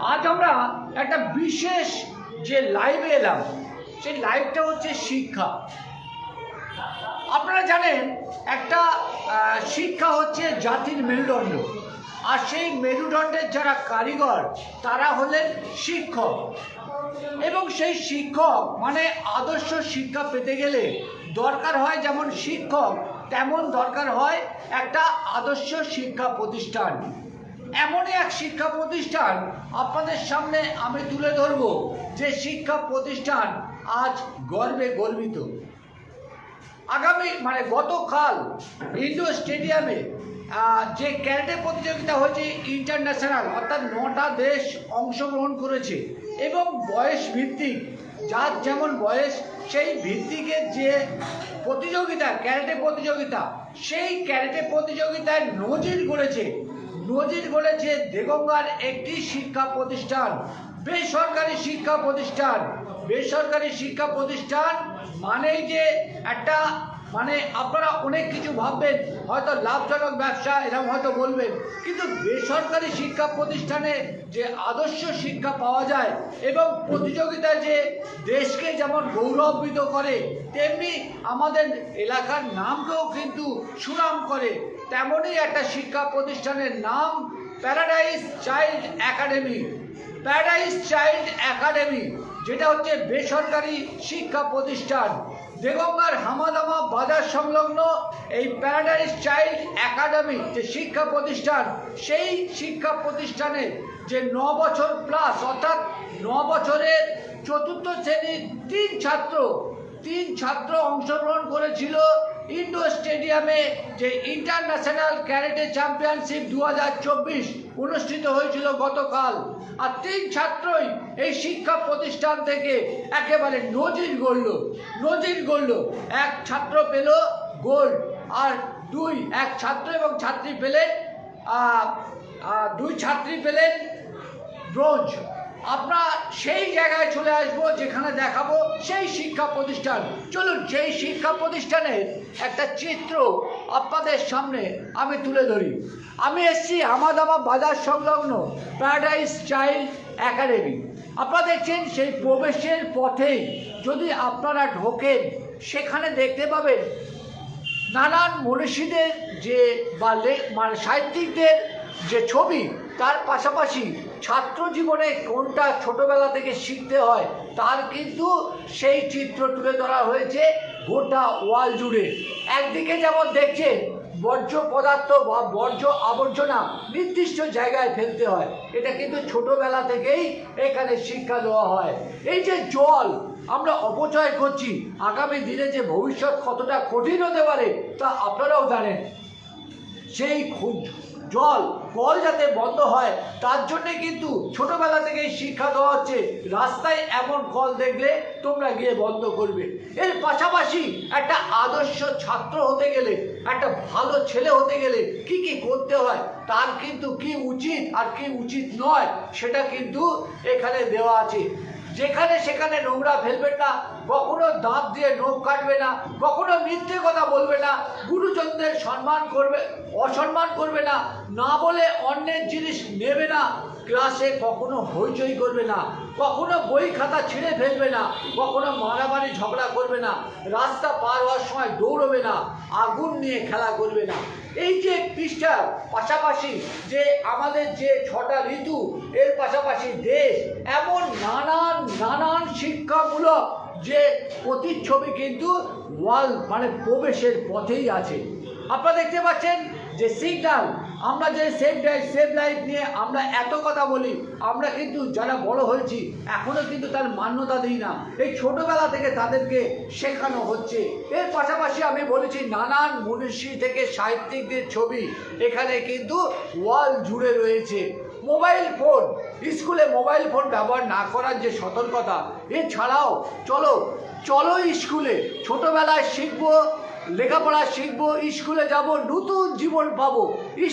আজ আমরা একটা বিশেষ যে লাইভে এলাম, সেই লাইভটা হচ্ছে শিক্ষা। আপনারা জানেন, একটা শিক্ষা হচ্ছে জাতির মেরুদণ্ড। আর সেই মেরুদণ্ডের যারা কারিগর, তারা হলেন শিক্ষক। এবং সেই শিক্ষক মানে আদর্শ শিক্ষা পেতে গেলে দরকার হয় যেমন শিক্ষক, তেমন দরকার হয় একটা আদর্শ শিক্ষা প্রতিষ্ঠান। এমনই এক শিক্ষা প্রতিষ্ঠান আপনাদের সামনে আমি তুলে ধরব, যে শিক্ষা প্রতিষ্ঠান আজ গর্বে গর্বিত। আগামী মানে গতকাল ইন্ডোর স্টেডিয়ামে যে ক্যারেটে প্রতিযোগিতা হয়েছে ইন্টারন্যাশনাল, অর্থাৎ নটা দেশ অংশগ্রহণ করেছে, এবং বয়স ভিত্তিক, যার যেমন বয়স, সেই ভিত্তিকের যে প্রতিযোগিতা ক্যারেটে প্রতিযোগিতা, সেই ক্যারেটে প্রতিযোগিতায় নজির গড়েছে নজির গড়েছে দেগঙ্গার একটি শিক্ষা প্রতিষ্ঠান, বেসরকারি শিক্ষা প্রতিষ্ঠান। বেসরকারি শিক্ষা প্রতিষ্ঠান মানেই যে একটা মানে আপনারা অনেক কিছু ভাববেন, হয়তো লাভজনক ব্যবসা এরকম হয়তো বলবেন। কিন্তু বেসরকারি শিক্ষা প্রতিষ্ঠানে যে আদর্শ শিক্ষা পাওয়া যায় এবং প্রতিযোগিতায় যে দেশকে যেমন গৌরবিত করে, তেমনি আমাদের এলাকার নামকেও কিন্তু সুনাম করে। তেমনই একটা শিক্ষা প্রতিষ্ঠানের নাম Paradise Child Academy Paradise Child Academy যেটা হচ্ছে বেসরকারি শিক্ষা প্রতিষ্ঠান। দেগঙ্গার হামাদামা বাজার সংলগ্ন এই প্যারাডাইস চাইল্ড একাডেমি যে শিক্ষা প্রতিষ্ঠান, সেই শিক্ষা প্রতিষ্ঠানে যে ন বছর প্লাস অর্থাৎ ন বছরের চতুর্থ শ্রেণির তিন ছাত্র তিন ছাত্র অংশগ্রহণ করেছিল ইন্ডোর স্টেডিয়ামে যে ইন্টারন্যাশনাল ক্যারেটে চ্যাম্পিয়নশিপ দু হাজার চব্বিশ অনুষ্ঠিত হয়েছিল গতকাল, আর তিন ছাত্রই এই শিক্ষা প্রতিষ্ঠান থেকে একেবারে নজির গড়ল নজির গড়ল। এক ছাত্র পেল গোল্ড, আর দুই, এক ছাত্র এবং ছাত্রী পেলেন দুই ছাত্রী পেলেন ব্রোঞ্জ। আমরা সেই জায়গায় চলে আসব যেখানে দেখাবো সেই শিক্ষা প্রতিষ্ঠান। চলুন সেই শিক্ষা প্রতিষ্ঠানের একটা চিত্র আপনাদের সামনে আমি তুলে ধরি। আমি এসছি আমাদামা বাজার সংলগ্ন প্যারাডাইস চাইল্ড একাডেমি আপনারা দেখছেন সেই প্রবেশের পথেই যদি আপনারা ঢোকেন, সেখানে দেখতে পাবেন নানান মনীষীদের যে বা মানে সাহিত্যিকদের যে ছবি, তার পাশাপাশি ছাত্র জীবনে কোনটা ছোটবেলা থেকে শিখতে হয়, তার কিন্তু সেই চিত্র তুলে ধরা হয়েছে গোটা ওয়াল জুড়ে। একদিকে যেমন দেখছেন বর্জ্য পদার্থ বা বর্জ্য আবর্জনা নির্দিষ্ট জায়গায় ফেলতে হয়, এটা কিন্তু ছোটবেলা থেকেই এখানে শিক্ষা দেওয়া হয়। এই যে জল, আমরা অপচয় করছি, আগামী দিনে যে ভবিষ্যৎ কতটা কঠিন হতে পারে তা আপনারাও জানেন। সেই জল কল যাতে বন্ধ হয়, তার জন্যে কিন্তু ছোটবেলা থেকেই শিক্ষা দেওয়া হচ্ছে, রাস্তায় এমন কল দেখলে তোমরা গিয়ে বন্ধ করবে। এর পাশাপাশি একটা আদর্শ ছাত্র হতে গেলে, একটা ভালো ছেলে হতে গেলে কি কি করতে হয়, তার কিন্তু কি উচিত আর কি উচিত নয়, সেটা কিন্তু এখানে দেওয়া আছে। যেখানে সেখানে নোংরা ফেলবেন না কখনো দাঁত দিয়ে নখ কাটবে না, কখনো মিথ্যে কথা বলবে না, গুরুজনদের সম্মান করবে, অসম্মান করবে না না বলে অন্যের জিনিস নেবে না, ক্লাসে কখনো হইচই করবে না, কখনো বই খাতা ছিঁড়ে ফেলবে না, কখনো মারামারি ঝগড়া করবে না, রাস্তা পার হওয়ার সময় দৌড়বে না, আগুন নিয়ে খেলা করবে না। এই যে পৃষ্ঠার পাশাপাশি যে আমাদের যে ছটা ঋতু, এর পাশাপাশি দেশ, এমন নানান নানান শিক্ষামূলক যে প্রতিচ্ছবি কিন্তু ওয়াল মানে প্রবেশের পথেই আছে। আপনারা দেখতে পাচ্ছেন যে সিগন্যাল আমরা যে সেফ ড্রাইভ সেফ লাইফ নিয়ে আমরা এত কথা বলি, আমরা কিন্তু যারা বড় হয়েছি এখনও কিন্তু তার মান্যতা দিই না। এই ছোটোবেলা থেকে তাদেরকে শেখানো হচ্ছে। এর পাশাপাশি আমি বলেছি, নানান মনীষী থেকে সাহিত্যিকদের ছবি এখানে কিন্তু ওয়াল জুড়ে রয়েছে। Mobile phone. স্কুলে মোবাইল ফোন ব্যবহার না করার যে সতর্কতা, এছাড়াও চলো চলো স্কুলে ছোটোবেলায় শিখব লেখাপড়া শিখব, স্কুলে যাব, নতুন জীবন পাবো।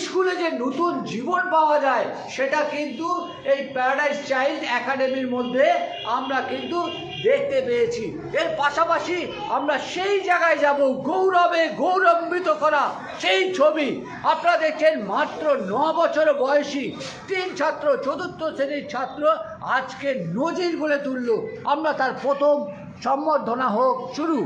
স্কুলে যে নতুন জীবন পাওয়া যায়, সেটা কিন্তু এই প্যারাডাইস চাইল্ড একাডেমির মধ্যে আমরা কিন্তু দেখতে পেয়েছি। এর পাশাপাশি আমরা সেই জায়গায় যাব, গৌরবে গৌরবান্বিত করা সেই ছবি। আপনারা দেখছেন মাত্র ন বছর বয়সী তিন ছাত্র, চতুর্থ শ্রেণির ছাত্র আজকে নজির গড়ে তুলল। আমরা তার প্রথম সম্বর্ধনা হোক, শুরু।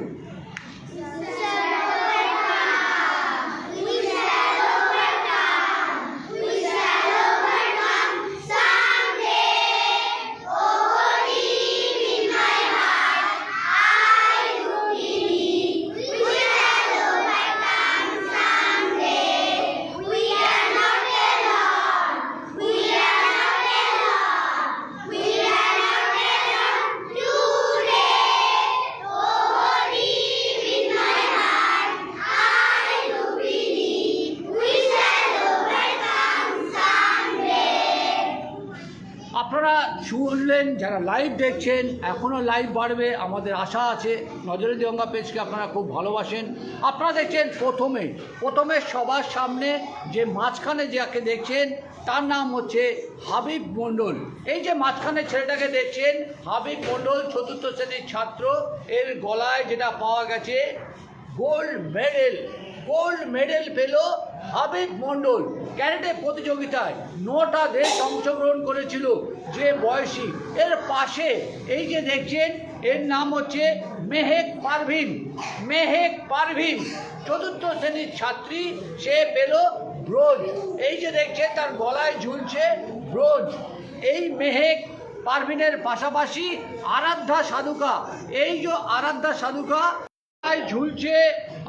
আপনারা শুনলেন, যারা লাইভ দেখছেন এখনও লাইভ বাড়বে, আমাদের আশা আছে। নজরে দিয়ঙ্গা পেজকে আপনারা খুব ভালোবাসেন। আপনারা দেখছেন প্রথমে প্রথমে সবার সামনে যে মাঝখানে যাকে দেখছেন, তার নাম হচ্ছে হাবিব মণ্ডল। এই যে মাঝখানে ছেলেটাকে দেখছেন, হাবিব মণ্ডল চতুর্থ শ্রেণির ছাত্র। এর গলায় যেটা পাওয়া গেছে, গোল্ড মেডেল। গোল্ড মেডেল পেল হাবিব মণ্ডল। ক্যারেটে প্রতিযোগিতায় নটা দেশ অংশগ্রহণ করেছিল যে বয়সী। এর পাশে এই যে দেখছেন, এর নাম হচ্ছে মেহেক পারভিন। মেহেক পারভিন, চতুর্থ শ্রেণির ছাত্রী, সে পেল ব্রোঞ্জ। এই যে দেখছেন তার গলায় ঝুলছে ব্রোঞ্জ। এই মেহেক পারভিনের পাশাপাশি আরাধ্যা সাধুকা। এই যে আরাধ্যা সাধুকা ঝুলছে,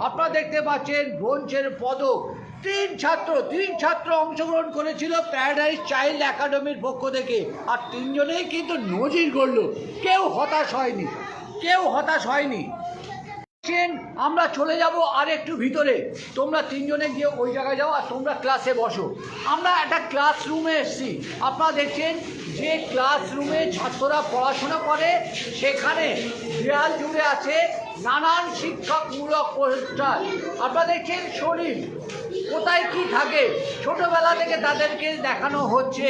আপনারা দেখতে পাচ্ছেন ব্রোঞ্জের পদক। তিন ছাত্র তিন ছাত্র অংশগ্রহণ করেছিল প্যারাডাইস চাইল্ড একাডেমির পক্ষ থেকে। আর তিনজনেই কিন্তু নজির গড়ল। কেউ হতাশ হয়নি, কেউ হতাশ হয়নি। আমরা চলে যাব আর একটু ভিতরে। তোমরা তিনজনে গিয়ে ওই জায়গায় যাও আর তোমরা ক্লাসে বসো। আমরা একটা ক্লাসরুমে এসেছি। আপনারা দেখছেন যে ক্লাসরুমে ছাত্ররা পড়াশোনা করে, সেখানে দেয়াল জুড়ে আছে নানান শিক্ষকমূলক পোস্টার আপনারা দেখছেন শরীর কোথায় কি থাকে? ছোটবেলা থেকে তাদেরকে দেখানো হচ্ছে।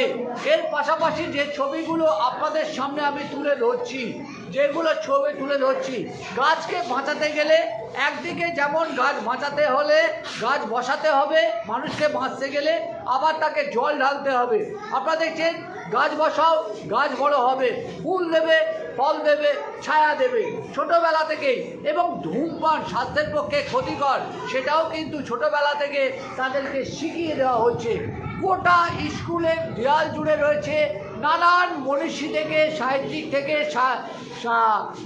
এর পাশাপাশি যে ছবিগুলো আপনাদের সামনে আমি তুলে ধরছি যেগুলো ছবি তুলে ধরছি, গাছকে বাঁচাতে গেলে একদিকে যেমন গাছ বাঁচাতে হলে গাছ বসাতে হবে, মানুষকে বাঁচতে গেলে আবার তাকে জল ঢালতে হবে। আপনারা দেখছেন, গাছ বসাও, গাছ বড় হবে, ফুল দেবে, ফল দেবে, ছায়া দেবে, ছোটোবেলা থেকেই। এবং ধূমপান স্বাস্থ্যের পক্ষে ক্ষতিকর, সেটাও কিন্তু ছোটোবেলা থেকে তাদেরকে শিখিয়ে দেওয়া হচ্ছে। গোটা স্কুলের দেয়াল জুড়ে রয়েছে নানান মনীষী থেকে, সাহিত্যিক থেকে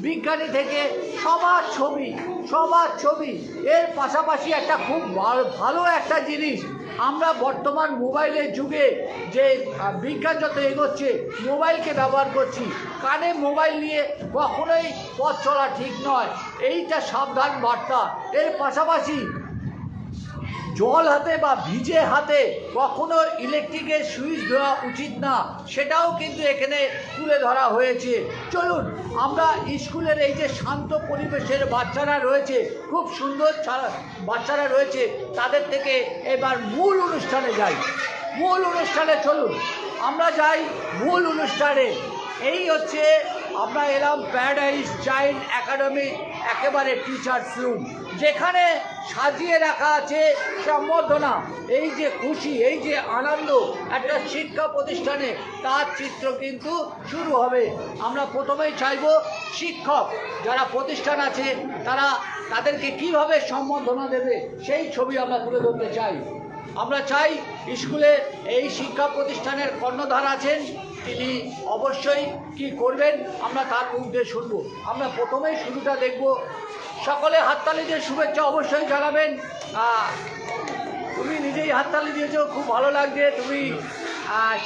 বিজ্ঞানী থেকে সবার ছবি সবার ছবি। এর পাশাপাশি একটা খুব ভালো একটা জিনিস, আমরা বর্তমান মোবাইলের যুগে যে বিজ্ঞান যত এগোচ্ছে, মোবাইলকে ব্যবহার করছি। কানে মোবাইল নিয়ে কখনোই পথ চলা ঠিক নয়। এইটা সাবধান বার্তা। এর পাশাপাশি জল হাতে বা ভিজে হাতে কখনো ইলেকট্রিকের সুইচ দেওয়া উচিত না, সেটাও কিন্তু এখানে তুলে ধরা হয়েছে। চলুন, আমরা স্কুলের এই যে শান্ত পরিবেশের বাচ্চারা রয়েছে, খুব সুন্দর বাচ্চারা রয়েছে, তাদের থেকে এবার মূল অনুষ্ঠানে যাই। মূল অনুষ্ঠানে চলুন, আমরা যাই মূল অনুষ্ঠানে। এই হচ্ছে আমরা এলাম প্যারাডাইস চাইল্ড একাডেমি, একেবারে টিচার্স রুম যেখানে সাজিয়ে রাখা আছে সম্বর্ধনা। এই যে খুশি, এই যে আনন্দ, একটা শিক্ষা প্রতিষ্ঠানে তার চিত্র কিন্তু শুরু হবে। আমরা প্রথমেই চাইব শিক্ষক, যারা প্রতিষ্ঠান আছে, তারা তাদেরকে কীভাবে সম্বর্ধনা দেবে, সেই ছবি আমরা তুলে ধরতে চাই। আমরা চাই স্কুলে এই শিক্ষা প্রতিষ্ঠানের কর্ণধার আছেন তিনি অবশ্যই কি করবেন, আমরা তার মুখ দিয়ে শুনব। আমরা প্রথমেই শুরুটা দেখব। সকলে হাততালি দিয়ে শুভেচ্ছা অবশ্যই জানাবেন। তুমি নিজেই হাততালি দিয়েছ, খুব ভালো লাগছে। তুমি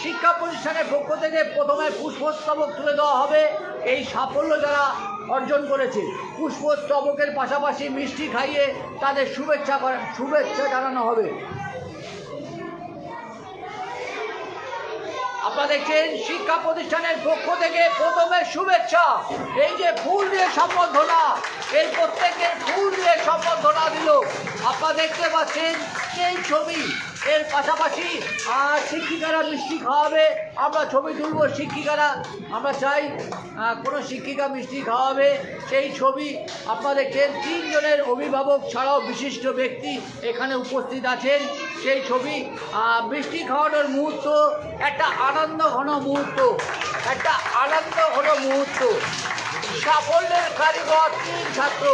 শিক্ষা প্রতিষ্ঠানের পক্ষ থেকে প্রথমে পুষ্পস্তবক তুলে দেওয়া হবে। এই সাফল্য যারা অর্জন করেছে, পুষ্পস্তবকের পাশাপাশি মিষ্টি খাইয়ে তাদের শুভেচ্ছা শুভেচ্ছা জানানো হবে। আপনারা শিক্ষা প্রতিষ্ঠানের পক্ষ থেকে প্রথমে শুভেচ্ছা। এই যে ফুল দিয়ে সম্বর্ধনা, এই প্রত্যেকের ফুল দিয়ে সম্বর্ধনা দিল। আপনারা দেখতে পাচ্ছেন সেই ছবি। এর পাশাপাশি আর শিক্ষিকারা মিষ্টি খাওয়াবে, আমরা ছবি তুলব শিক্ষিকারা। আমরা চাই কোনো শিক্ষিকা মিষ্টি খাওয়াবে, সেই ছবি আপনারা দেখছেন তিনজনের অভিভাবক ছাড়াও বিশিষ্ট ব্যক্তি এখানে উপস্থিত আছেন। সেই ছবি মিষ্টি খাওয়ানোর মুহূর্ত, একটা আনন্দ ঘন মুহূর্ত, একটা আনন্দ ঘন মুহূর্ত। সাফল্যের কারিগর, তিন ছাত্র।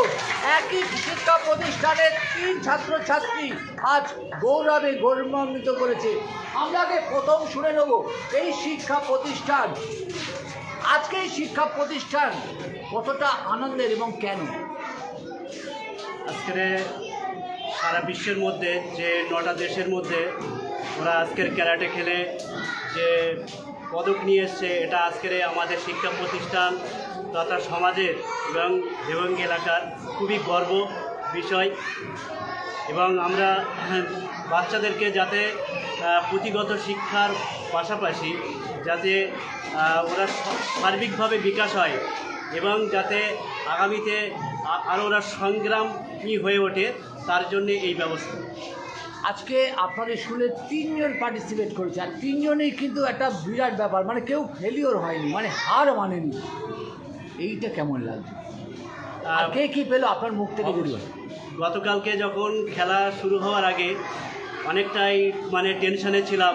একই শিক্ষা প্রতিষ্ঠানের তিন ছাত্রছাত্রী আজ গৌরবে গৌরবান্বিত করেছে। আমরা প্রথম শুনে নেব এই শিক্ষা প্রতিষ্ঠান। আজকে এই শিক্ষা প্রতিষ্ঠান কতটা আনন্দের এবং কেন? আজকের সারা বিশ্বের মধ্যে, যে নটা দেশের মধ্যে ওরা আজকের ক্যারাটে খেলে যে পদক নিয়ে এসছে, এটা আজকের আমাদের শিক্ষা প্রতিষ্ঠান তথা সমাজের এবং দেবঙ্গি এলাকার খুবই গর্ব বিষয়। এবং আমরা বাচ্চাদেরকে যাতে পুঁথিগত শিক্ষার পাশাপাশি যাতে ওরা সার্বিকভাবে বিকাশ হয় এবং যাতে আগামীতে আরও ওরা সংগ্রামী হয়ে ওঠে, তার জন্যে এই ব্যবস্থা। আজকে আপনাদের স্কুলে তিনজন পার্টিসিপেট করেছে, আর তিনজনেই কিন্তু একটা বিরাট ব্যাপার মানে কেউ ফেলিওর হয়নি মানে হার মানেনি। এইটা কেমন লাগছে? আর কে কি পেল আপনার মুখ থেকে যদি গতকালকে যখন খেলা শুরু হওয়ার আগে অনেকটাই মানে টেনশনে ছিলাম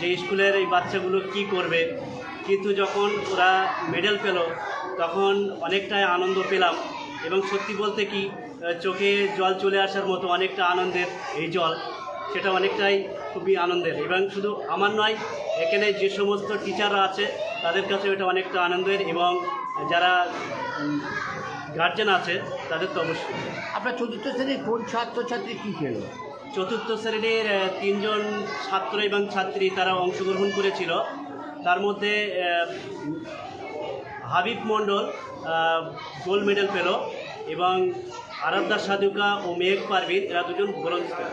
যে স্কুলের এই বাচ্চাগুলো কি করবে। কিন্তু যখন ওরা মেডেল পেল তখন অনেকটাই আনন্দ পেলাম এবং সত্যি বলতে কি চোখে জল চলে আসার মতো অনেকটা আনন্দের এই জল সেটা অনেকটাই খুবই আনন্দের। এবং শুধু আমার নয় এখানে যে সমস্ত টিচাররা আছে তাদের কাছে এটা অনেকটা আনন্দের এবং যারা গার্জেন আছে তাদের তো অবশ্যই। আপনার চতুর্থ শ্রেণির কোন ছাত্রছাত্রী কী পেল চতুর্থ শ্রেণির তিনজন ছাত্র এবং ছাত্রী তারা অংশগ্রহণ করেছিল। তার মধ্যে হাবিব মণ্ডল গোল্ড মেডেল পেল এবং আরাধ্যা সাধুকা ও মেঘ পারভিন এরা দুজন ব্রোঞ্জ পেল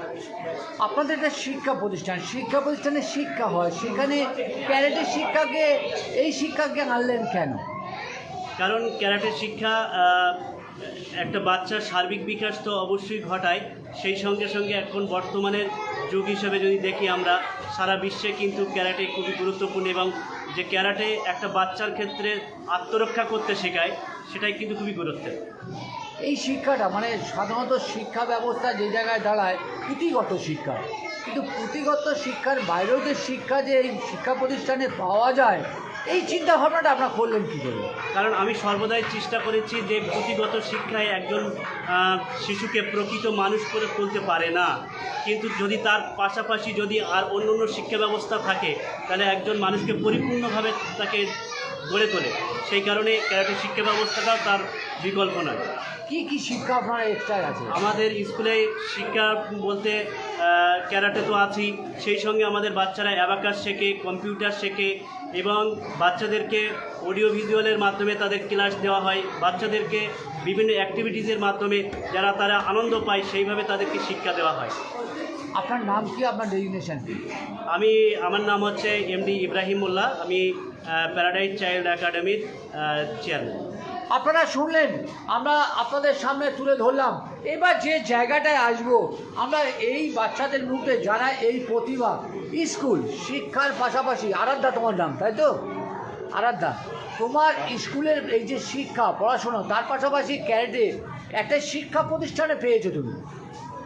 আপনাদের একটা শিক্ষা প্রতিষ্ঠান শিক্ষা প্রতিষ্ঠানে শিক্ষা হয় সেখানে ক্যারেটের শিক্ষাকে এই শিক্ষাকে আনলেন কেন? কারণ ক্যারাটে শিক্ষা একটা বাচ্চার সার্বিক বিকাশ তো অবশ্যই ঘটায়। সেই সঙ্গে সঙ্গে এখন বর্তমানের যুগ হিসেবে যদি দেখি আমরা, সারা বিশ্বে কিন্তু ক্যারাটে খুবই গুরুত্বপূর্ণ এবং যে ক্যারাটে একটা বাচ্চার ক্ষেত্রে আত্মরক্ষা করতে শেখায়, সেটাই কিন্তু খুবই গুরুত্বের। এই শিক্ষাটা মানে সাধারণত শিক্ষা ব্যবস্থা যে জায়গায় দাঁড়ায় পুঁথিগত শিক্ষা। কিন্তু পুঁথিগত শিক্ষার বাইরেও যে শিক্ষা যে এই শিক্ষা প্রতিষ্ঠানে পাওয়া যায়, এই চিন্তা ভাবনাটা আপনার করলেন কী করে? কারণ আমি সর্বদাই চেষ্টা করেছি যে পুঁথিগত শিক্ষায় একজন শিশুকে প্রকৃত মানুষ করে তুলতে পারে না। কিন্তু যদি তার পাশাপাশি যদি আর অন্য অন্য শিক্ষা ব্যবস্থা থাকে, তাহলে একজন মানুষকে পরিপূর্ণভাবে তাকে গড়ে তোলে। সেই কারণে ক্যারাটে শিক্ষা ব্যবস্থাটাও তার বিকল্প নয়। কি কি শিক্ষা আপনারা এক্সট্রা আছে? আমাদের স্কুলে শিক্ষা বলতে ক্যারাটে তো আছেই। সেই সঙ্গে আমাদের বাচ্চারা অ্যাবাকাস শেখে কম্পিউটার শেখে এবং বাচ্চাদেরকে অডিও ভিজুয়ালের মাধ্যমে তাদের ক্লাস দেওয়া হয়। বাচ্চাদেরকে বিভিন্ন অ্যাক্টিভিটিসের মাধ্যমে যারা তারা আনন্দ পায় সেইভাবে তাদেরকে শিক্ষা দেওয়া হয়। আপনার নাম কি? আপনার ডেজিগনেশন আমি আমার নাম হচ্ছে এমডি ইব্রাহিম মোল্লা। আমি প্যারাডাইজ চাইল্ড একাডেমির চেয়ারম্যান আপনারা শুনলেন, আমরা আপনাদের সামনে তুলে ধরলাম। এবার যে জায়গাটায় আসব, আমরা এই বাচ্চাদের মুখে যারা এই প্রতিভা, স্কুল, শিক্ষার পাশাপাশি, আরাধ্যা তোমার নাম, তাই তো? আরাধ্যা, তোমার স্কুলের এই যে শিক্ষা, পড়াশোনা, তার পাশাপাশি ক্যারেটে একটা শিক্ষা প্রতিষ্ঠানে পেয়েছ তুমি।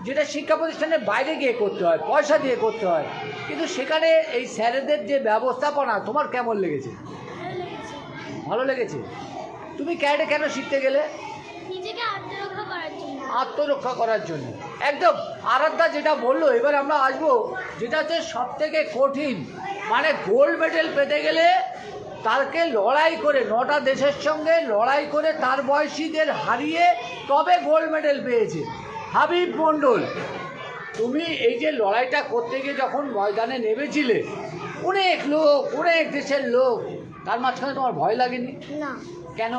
যেটা শিক্ষা প্রতিষ্ঠানের বাইরে গিয়ে করতে হয় পয়সা দিয়ে করতে হয়। কিন্তু সেখানে এই স্যারেদের যে ব্যবস্থাপনা তোমার কেমন লেগেছে? ভালো লেগেছে। তুমি ক্যারেটে কেন শিখতে গেলে? আত্মরক্ষা করার জন্য। একদম আরাধ্যা যেটা বলল এবার আমরা আসব যেটা হচ্ছে সব থেকে কঠিন। মানে গোল্ড মেডেল পেতে গেলে তাকে লড়াই করে নটা দেশের সঙ্গে লড়াই করে তার বয়সীদের হারিয়ে তবে গোল্ড মেডেল পেয়েছে। হাবিব মণ্ডল তুমি এই যে লড়াইটা করতে গিয়ে যখন ময়দানে নেমেছিলে অনেক লোক অনেক দেশের লোক তার মাঝখানে তোমার ভয় লাগেনি? না। কেন?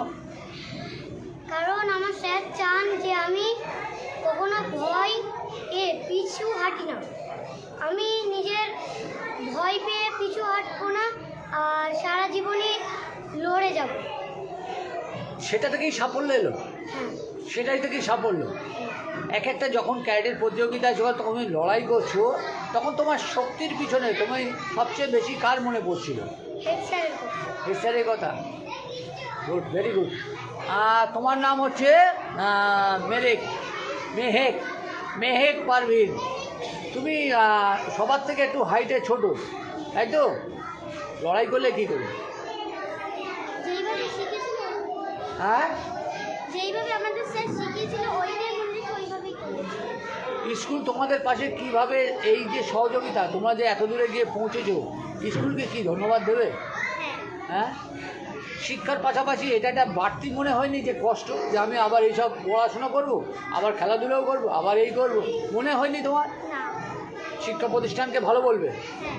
কারণ আমার স্যার চান যে আমি কখনো ভয় এ পিছু হাঁটি না। আমি নিজের ভয় পেয়ে পিছু হাঁটবো না আর সারা জীবনে লড়ে যাব। সেটা থেকেই সাফল্য এলো? সেটাই থেকেই সাফল্য? এক একটা যখন ক্যারেটের প্রতিযোগিতায় যখন তুমি লড়াই করছ তখন তোমার শক্তির পিছনে তুমি সবচেয়ে বেশি কার মনে পড়ছিল? হেড স্যারের কথা? গুড ভেরি গুড তোমার নাম হচ্ছে মেরেক মেহেক মেহেক পারভিন। তুমি সবার থেকে একটু হাইটে ছোট তাই তো? লড়াই করলে কী করবে হ্যাঁ? যেইভাবে আমাদের স্যার শিখিয়েছিল ওইটাই মনে ওইভাবেই করেছি। স্কুল তোমাদের পাশে কীভাবে এই যে সহযোগিতা তোমরা যে এত দূরে গিয়ে পৌঁছেছো স্কুলকে কি ধন্যবাদ দেবে? হ্যাঁ। হ্যাঁ? শিক্ষার পাশাপাশি এটা একটা বাড়তি মনে হয়নি যে কষ্ট যে আমি আবার এইসব পড়াশোনা করব আবার খেলাধুলাও করব আবার এই করব মনে হয়নি তোমার? শিক্ষা প্রতিষ্ঠানকে ভালো বলবে? হ্যাঁ।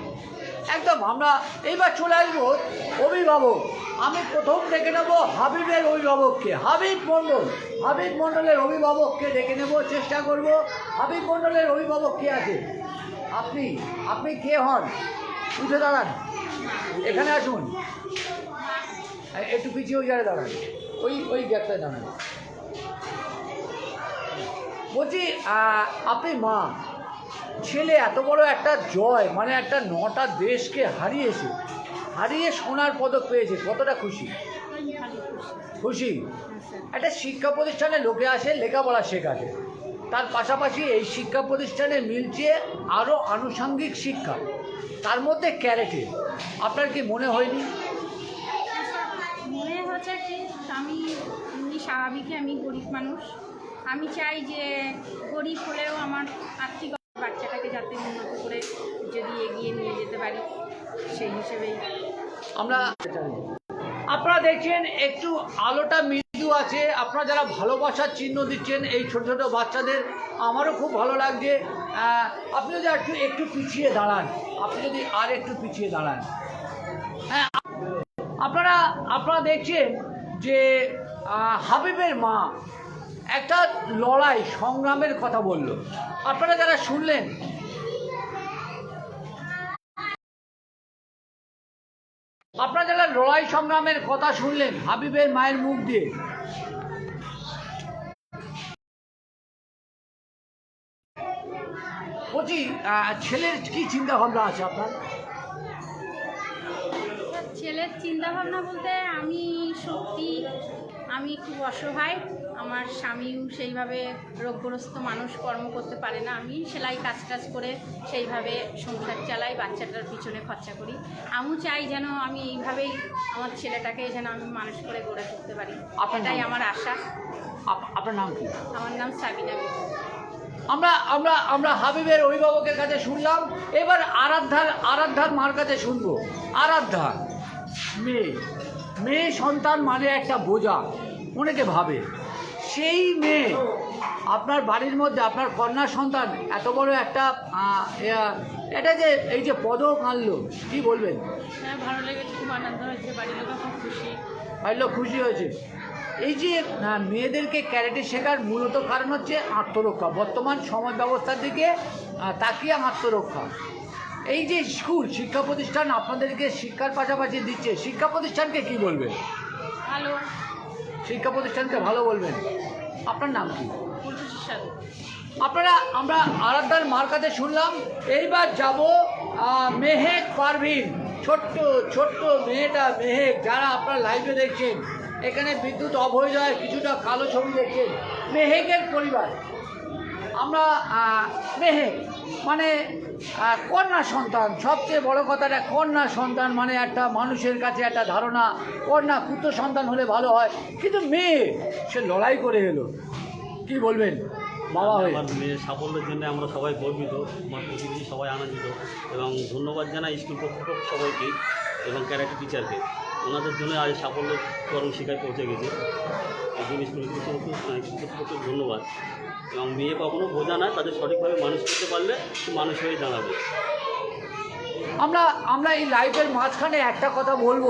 একদম, আমরা এইবার চলে আসব অভিভাবক। আমি প্রথম ডেকে নেব হাবিবের অভিভাবককে। হাবিব মণ্ডল, হাবিব মণ্ডলের অভিভাবককে ডেকে নেব, চেষ্টা করব। হাবিব মণ্ডলের অভিভাবক কে আছে? আপনি আপনি কে হন? উঠে দাঁড়ান। এখানে আসুন। একটু পিছিয়ে ওই জায়গায় দাঁড়ান। ওই ওই গ্যাপটায় দাঁড়ান। বলছি আপনি মা। ছেলে, এত বড় একটা জয় মানে একটা নটা দেশকে হারিয়েছে। হারিয়ে সোনার পদক পেয়েছে, কতটা খুশি? খুশি? একটা শিক্ষা প্রতিষ্ঠানে লোকে আসে, লেখাপড়া শেখাতে। তার পাশাপাশি এই শিক্ষা প্রতিষ্ঠানে মিলছে আরও আনুষঙ্গিক শিক্ষা। তার মধ্যে ক্যারেটে, আপনার কি মনে হয়নি? মনে হচ্ছে কি আমি এমনি স্বাভাবিকই আমি গরিব মানুষ। আমি চাই যে গরিব হলেও আমার আর্থিক বাচ্চাটাকে যাতে উন্নত করে যদি এগিয়ে নিয়ে যেতে পারি, সেই হিসেবেই। আমরা আপনারা দেখছেন, একটু আলোটা মৃদু আছে। আপনারা যারা ভালোবাসার চিহ্ন দিচ্ছেন এই ছোট ছোট বাচ্চাদের, আমারও খুব ভালো লাগছে। আপনি যদি একটু একটু পিছিয়ে দাঁড়ান, আপনি যদি আর একটু পিছিয়ে দাঁড়ান। হ্যাঁ আপনারা আপনারা দেখছেন যে হাবিবের মা একটা লড়াই, সংগ্রামের কথা বলল। আপনারা যারা শুনলেন, আপনারা যারা লড়াই, সংগ্রামের কথা শুনলেন, হাবিবের মায়ের মুখ দিয়ে। বলছি ছেলের কি চিন্তা ভাবনা আছে আপনার? ছেলের চিন্তা ভাবনা বলতে আমি সত্যি, আমি খুব অসহায়। আমার স্বামীও সেইভাবে রোগগ্রস্ত মানুষ কর্ম করতে পারে না। আমি সেলাই কাজ টাজ করে সেইভাবে সংসার চালাই বাচ্চাটার পিছনে খরচা করি। আমিও চাই যেন আমি এইভাবেই আমার ছেলেটাকে যেন আমি মানুষ করে গড়ে তুলতে পারি। এটাই আমার আশা। আপনার নাম কি? আমার নাম সাবিনা। আমরা আমরা আমরা হাবিবের অভিভাবকের কাছে শুনলাম। এবার আরাধ্যার আরাধ্যার মার কাছে শুনব। আরাধ্যা মেয়ে। মেয়ে সন্তান মানে একটা বোঝা। অনেকে ভাবে সেই মেয়ে আপনার বাড়ির মধ্যে আপনার কন্যা সন্তান এত বড় একটা এটা যে এই যে পদক আনলো কি বলবেন? হ্যাঁ ভালো লেগেছে খুব আনন্দ হয়েছে বাড়ির লোক খুব খুশি। বাড়ির লোক খুশি হয়েছে। এই যে মেয়েদেরকে ক্যারেটে শেখার মূলত কারণ হচ্ছে আত্মরক্ষা। বর্তমান সমাজ ব্যবস্থার দিকে তাকিয়ে আত্মরক্ষা। এই যে স্কুল শিক্ষা প্রতিষ্ঠান আপনাদেরকে শিক্ষার পাশাপাশি দিচ্ছে শিক্ষা প্রতিষ্ঠানকে কি বলবেন? ভালো। শিক্ষা প্রতিষ্ঠানকে ভালো বলবেন। আপনার নাম কি? আপনারা আমরা আরাধ্যার মার কাছে শুনলাম এইবার যাব মেহেক পারভিন। ছোট্ট ছোট্ট মেয়েটা মেহেক যারা আপনারা লাইভে দেখছেন। এখানে বিদ্যুৎ অফ হয়ে কিছুটা কালো ছবি দেখছেন। মেহেকের পরিবার। আমরা মেহেক মানে আহ, কন্যা সন্তান সবচেয়ে বড় কথাটা কন্যা সন্তান মানে একটা মানুষের কাছে একটা ধারণা কন্যা পুত্র সন্তান হলে ভালো হয়। কিন্তু মেয়ে সে লড়াই করে এলো। কি বলবেন? বাবা হয়ে। আমার মেয়ের সাফল্যের জন্য আমরা সবাই গর্বিত আমার প্রতিনিধি সবাই আনন্দিত এবং ধন্যবাদ জানাই স্কুল কর্তৃপক্ষ সবাইকে এবং ক্যারাটে টিচারকে। ওনাদের জন্য আজ সাফল্য চরম শিকায় পৌঁছে গেছে। এই ধন্যবাদ। এবং মেয়ে কখনো বোঝা নয় তাদের সঠিকভাবে মানুষ করতে পারলে মানুষ হয়ে দাঁড়াবে। আমরা আমরা এই লাইভের মাঝখানে একটা কথা বলব।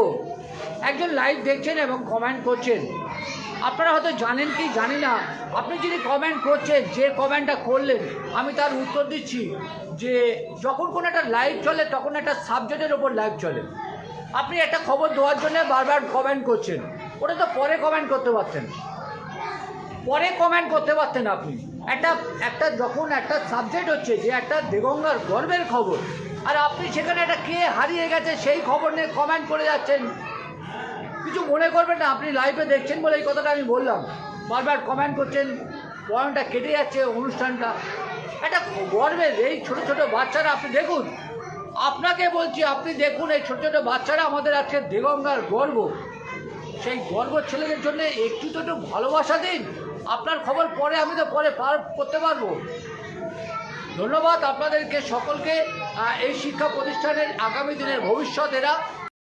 একজন লাইভ দেখছেন এবং কমেন্ট করছেন। আপনারা হয়তো জানেন কি, জানি না। আপনি যদি কমেন্ট করছেন, যে কমেন্টটা করলেন, আমি তার উত্তর দিচ্ছি যে যখন কোনো একটা লাইভ চলে, তখন একটা সাবজেক্টের ওপর লাইভ চলে। আপনি একটা খবর দেওয়ার জন্য বারবার কমেন্ট করছেন। ওটা তো পরে কমেন্ট করতে পারতেন। পরে কমেন্ট করতে পারতেন আপনি। একটা একটা যখন একটা সাবজেক্ট হচ্ছে যে একটা দেগঙ্গার গর্বের খবর, আর আপনি সেখানে একটা কে হারিয়ে গেছে সেই খবর নিয়ে কমেন্ট করে যাচ্ছেন। কিছু মনে করবেন না, আপনি লাইভে দেখছেন বলে এই কথাটা আমি বললাম। বারবার কমেন্ট করছেন পয়েন্টটা কেটে যাচ্ছে অনুষ্ঠানটা। একটা গর্বের, এই ছোট ছোট বাচ্চারা আপনি দেখুন আপনাকে বলছি, আপনি দেখুন, এই ছোটো ছোটো বাচ্চারা আমাদের আজকে দেগঙ্গার গর্ব। সেই গর্ব ছেলেদের জন্য একটু তো একটু ভালোবাসা দিন। আপনার খবর পরে আমি তো পরে পার করতে পারব। ধন্যবাদ আপনাদেরকে সকলকে এই শিক্ষা প্রতিষ্ঠানের আগামী দিনের ভবিষ্যৎ এরা।